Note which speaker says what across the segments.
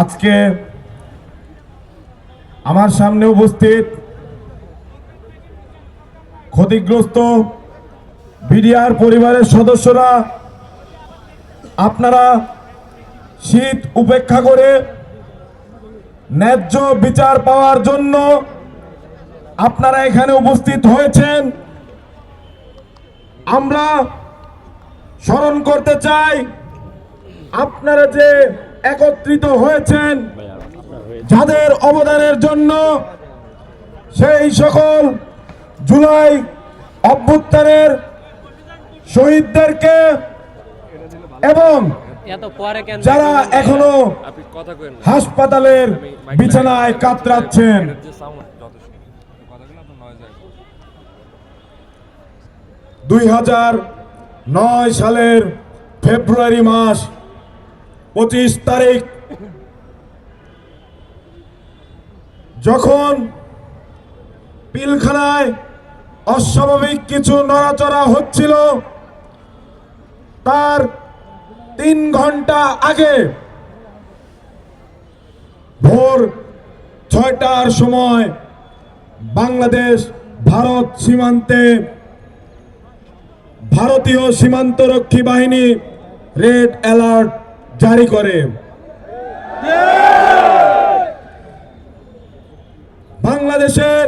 Speaker 1: আজকে আমার সামনে উপস্থিত ক্ষতিগ্রস্ত বিডিআর পরিবারের সদস্যরা, আপনারা শীত উপেক্ষা করে ন্যায্য বিচার পাওয়ার জন্য আপনারা এখানে উপস্থিত হয়েছেন। আমরা স্মরণ করতে চাই, আপনারা যে একত্রিত হয়েছেন। যাদের অবদানের জন্য সেই সকল জুলাই অভ্যুত্থানের শহীদদেরকে এবং যারা
Speaker 2: এখনও
Speaker 1: হাসপাতালের বিছানায় কাতরাচ্ছেন। দুই হাজার নয় সালের ফেব্রুয়ারি মাস পঁচিশ তারিখ। যখন পিলখানায় অস্বাভাবিক কিছু নড়াচড়া হচ্ছিল, তার তিন ঘণ্টা আগে ভোর ছয়টার সময় বাংলাদেশ ভারত সীমান্তে ভারতীয় সীমান্তরক্ষী বাহিনী রেড অ্যালার্ট জারি করে। বাংলাদেশের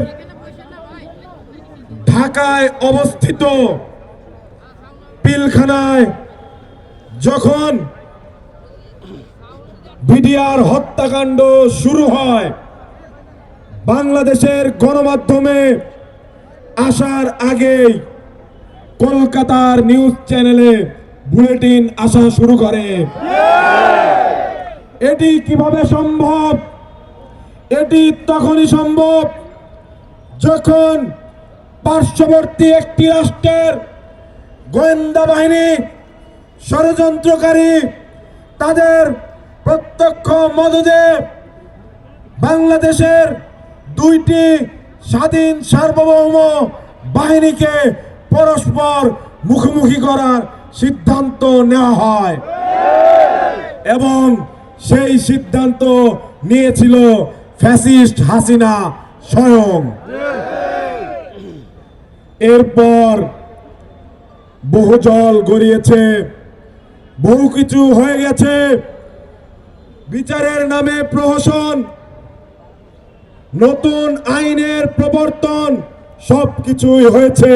Speaker 1: ঢাকায় অবস্থিত পিলখানায় যখন বিডিআর হত্যাকাণ্ড শুরু হয়, বাংলাদেশের গণমাধ্যমে আসার আগেই কলকাতার নিউজ চ্যানেলে বুলেটিন আসা শুরু করে। এটি কীভাবে সম্ভব? এটি তখনই সম্ভব যখন পার্শ্ববর্তী একটি রাষ্ট্রের গোয়েন্দা বাহিনী ষড়যন্ত্রকারী তাদের প্রত্যক্ষ মদদে বাংলাদেশের দুইটি স্বাধীন সার্বভৌম বাহিনীকে পরস্পর মুখোমুখি করার সিদ্ধান্ত নেওয়া হয়। এবং সেই সিদ্ধান্ত নিয়েছিল ফ্যাসিস্ট হাসিনা স্বয়ং। এরপর বহু জল গড়িয়েছে, বহু কিছু হয়ে গেছে। বিচারের নামে প্রহসন, নতুন আইনের প্রবর্তন, সবকিছুই হয়েছে।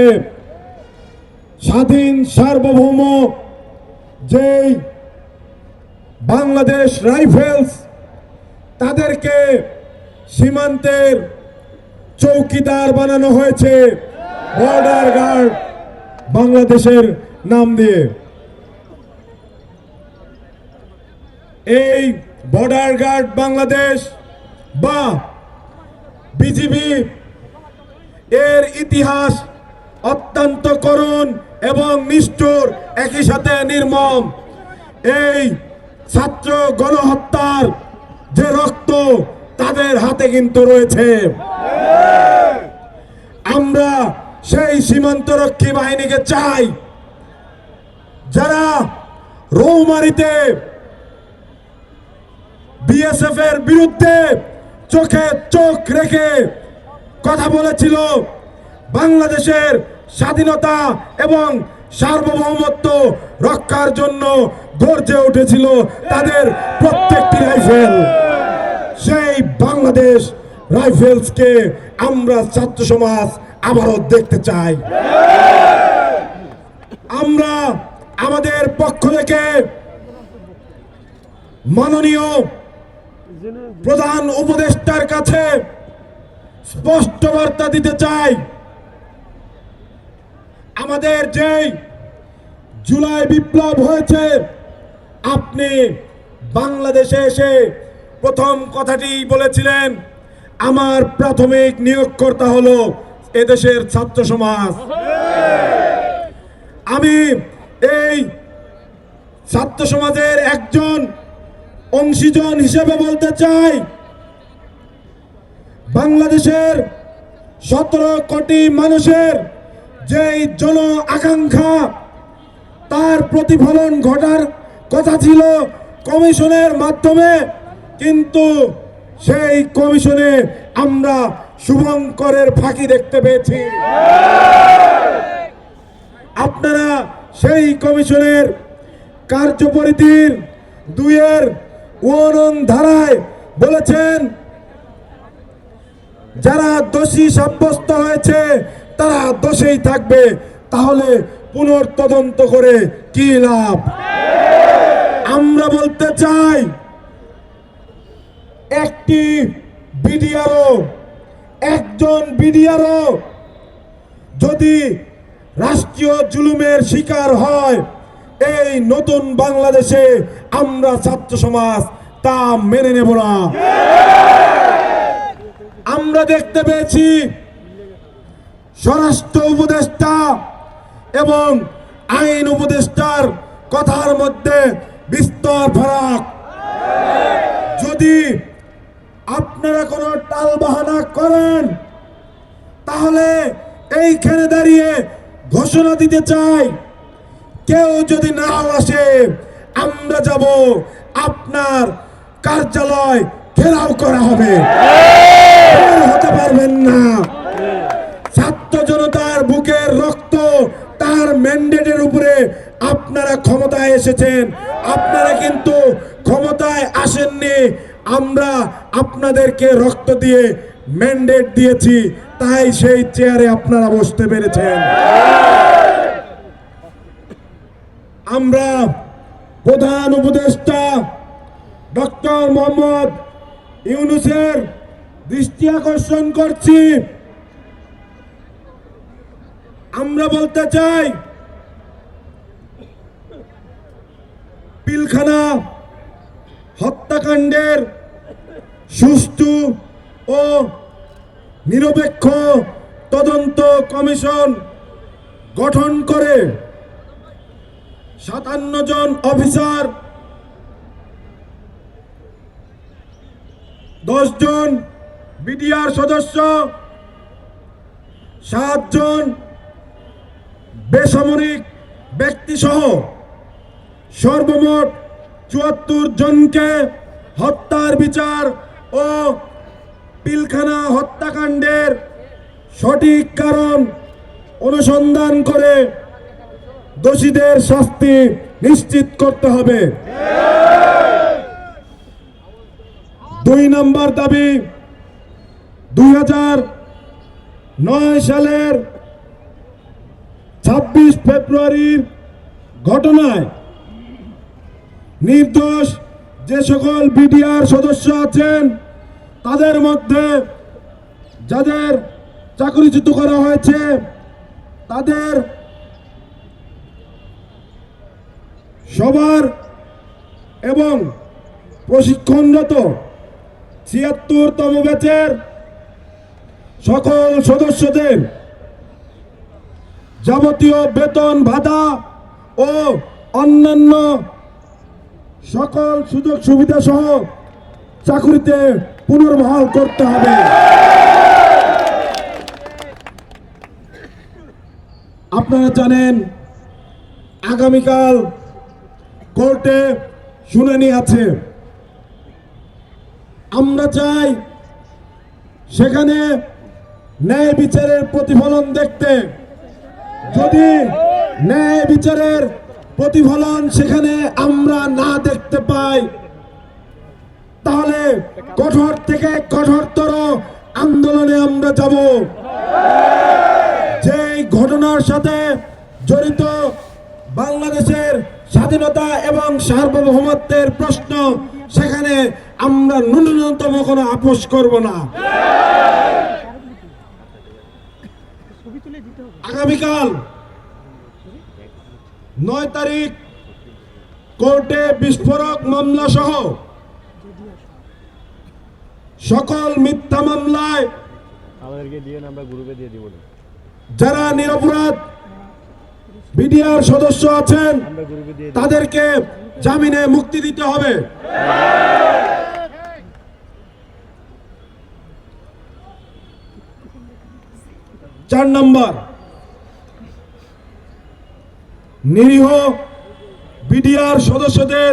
Speaker 1: স্বাধীন সার্বভৌম যেই বাংলাদেশ রাইফেলস, তাদেরকে সীমান্তের চৌকিদার বানানো হয়েছে বর্ডার গার্ড বাংলাদেশের নাম দিয়ে। এই বর্ডার গার্ড বাংলাদেশ বা বিজিবি এর ইতিহাস অত্যন্ত করুণ এবং নিষ্ঠুর, একই সাথে নির্মম। এই ছাত্র গণহত্যার যে রক্ত তাদের হাতে কিন্তু রয়েছে। আমরা সেই সীমান্তরক্ষী বাহিনীকে চাই, যারা রৌমারিতে বিএসএফ এর বিরুদ্ধে চোখে চোখ রেখে কথা বলেছিল বাংলাদেশের স্বাধীনতা এবং সার্বভৌমত্ব রক্ষার জন্য গর্জে উঠেছিল তাদের প্রত্যেকটি রাইফেল। সেই বাংলাদেশ রাইফেলসকে আমরা ছাত্র সমাজ আবারও দেখতে চাই। আমরা আমাদের পক্ষ থেকে মাননীয় প্রধান উপদেষ্টার কাছে স্পষ্ট বার্তা দিতে চাই। আমাদের যেই জুলাই বিপ্লব হয়েছে, আপনি বাংলাদেশে এসে প্রথম কথাটি বলেছিলেন, আমার প্রাথমিক নিয়োগকর্তা হলো এদেশের ছাত্র সমাজ। আমি এই ছাত্র সমাজের একজন অংশীজন হিসেবে বলতে চাই, বাংলাদেশের সতেরো কোটি মানুষের যেই জন আকাঙ্ক্ষা, তার প্রতিফলন ঘটার কথা ছিল কমিশনের মাধ্যমে, কিন্তু সেই কমিশনে আমরা শুভঙ্করের ফাঁকি দেখতে পেয়েছি। আপনারা সেই কমিশনের কার্যপরিধির দুইয়ের ওয়ানন ধারায় বলেছেন, যারা দোষী সাব্যস্ত হয়েছে তারা দোষেই থাকবে, তাহলে পুনর্তদন্ত করে কি লাভ? আমরা বলতে চাই, একটি বিডিআরও, একজন বিডিআরও যদি রাষ্ট্রীয় জুলুমের শিকার হয়, এই নতুন বাংলাদেশে আমরা ছাত্র সমাজ তা মেনে নেব না। আমরা দেখতে পেয়েছি স্বরাষ্ট্র উপদেষ্টা এবং আইন উপদেষ্টার কথার মধ্যে বিস্তর ফারাক। যদি আপনারা কোনো টাল বাহানা করেন তাহলে এইখানে দাঁড়িয়ে ঘোষণা দিতে চাই কেউ যদি না আসে আমরা যাব আপনার কার্যালয় ঘেরাও করা হবে। হতে পারবেন না। ম্যান্ডেটের উপরে আপনারা ক্ষমতায় এসেছেন। আপনারা কিন্তু ক্ষমতায় আসেননি। আমরা আপনাদেরকে রক্ত দিয়ে ম্যান্ডেট দিয়েছি। তাই সেই চেয়ারে আপনারা বসতে পেরেছেন। আমরা প্রধান উপদেষ্টা ডক্টর মোহাম্মদ ইউনুসের দৃষ্টি আকর্ষণ করছি। আমরা বলতে চাই পিলখানা হত্যাকাণ্ডের সুষ্ঠু ও নিরপেক্ষ তদন্ত কমিশন গঠন করে সাতান্ন জন অফিসার, দশ জন বিডিআর সদস্য সাতজন বেসামরিক ব্যক্তি সহ সর্বমোট চুয়াত্তর জনকে হত্যার বিচার ও পিলখানা হত্যাকাণ্ডের সঠিক কারণ অনুসন্ধান করে দোষীদের শাস্তি নিশ্চিত করতে হবে। দুই নম্বর দাবি দুই নয় সালের ছাব্বিশ ফেব্রুয়ারির ঘটনায় নির্দোষ যে সকল বিডিআর সদস্য আছেন, তাদের মধ্যে যাদের চাকরিচ্যুত করা হয়েছে, তাদের সবার এবং প্রশিক্ষণরত ছিয়াত্তরতম ব্যাচের সকল সদস্যদের যাবতীয় বেতন ভাতা ও অন্যান্য সকল সুযোগ সুবিধা সহ চাকরিতে পুনর্বহাল করতে হবে। আপনারা জানেন, আগামীকাল কোর্টে শুনানি আছে। আমরা চাই সেখানে ন্যায় বিচারের প্রতিফলন দেখতে। যদি ন্যায় বিচারের প্রতিফলন সেখানে আমরা না দেখতে পাই। তাহলে কঠোর থেকে কঠোরতর আন্দোলনে আমরা যাব। যেই ঘটনার সাথে জড়িত বাংলাদেশের স্বাধীনতা এবং সার্বভৌমত্বের প্রশ্ন, সেখানে আমরা ন্যূনতম কোনো আপোষ করব না। আগামীকাল নয় তারিখ কোর্টে বিস্ফোরক মামলা সহ সকল মিথ্যা মামলায়
Speaker 3: আমাদেরকে দিয়ে আমরা গ্রুপে দিয়ে দিব
Speaker 1: যারা নিরপরাধ বিডিআর সদস্য আছেন তাদেরকে জামিনে মুক্তি দিতে হবে। চার নম্বর। নিরীহ বিডিআর সদস্যদের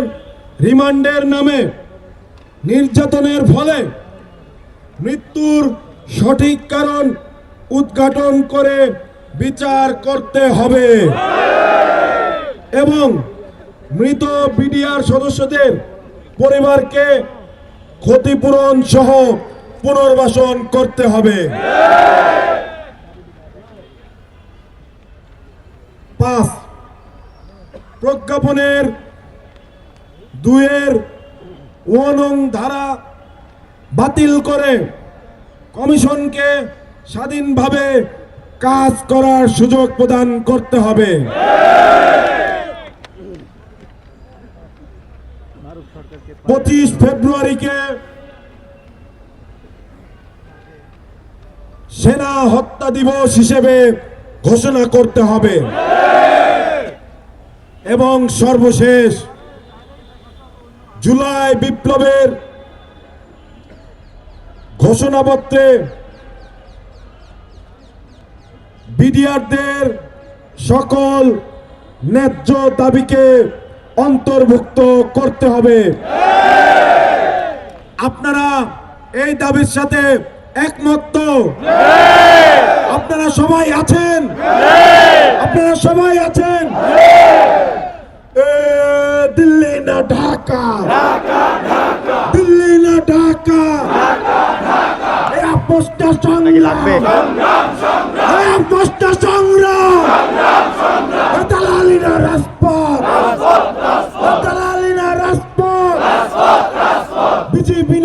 Speaker 1: রিমান্ডের নামে নির্যাতনের ফলে মৃত্যুর সঠিক কারণ উদ্ঘাটন করে বিচার করতে হবে। এবং মৃত বিডিআর সদস্যদের পরিবারকে ক্ষতিপূরণ সহ পুনর্বাসন করতে হবে। প্রজ্ঞাপনের দুয়ের ওনং ধারা বাতিল করে কমিশনকে স্বাধীনভাবে কাজ করার সুযোগ প্রদান করতে হবে। পঁচিশ ফেব্রুয়ারিকে সেনা হত্যা দিবস হিসেবে ঘোষণা করতে হবে। এবং সর্বশেষ জুলাই বিপ্লবের ঘোষণাপত্রে বিডিআরদের সকল ন্যায্য দাবিকে অন্তর্ভুক্ত করতে হবে। আপনারা এই দাবির সাথে একমত আপনারা সবাই আছেন? আপনারা সবাই আছেন? দিল্লি না ঢাকা? দিল্লি না ঢাকা? আপোষটা সংগ্রাম। আপোষটা সংগ্রাম দালালি না রাজপথ। দালালি না রাজপথ। বিজেপি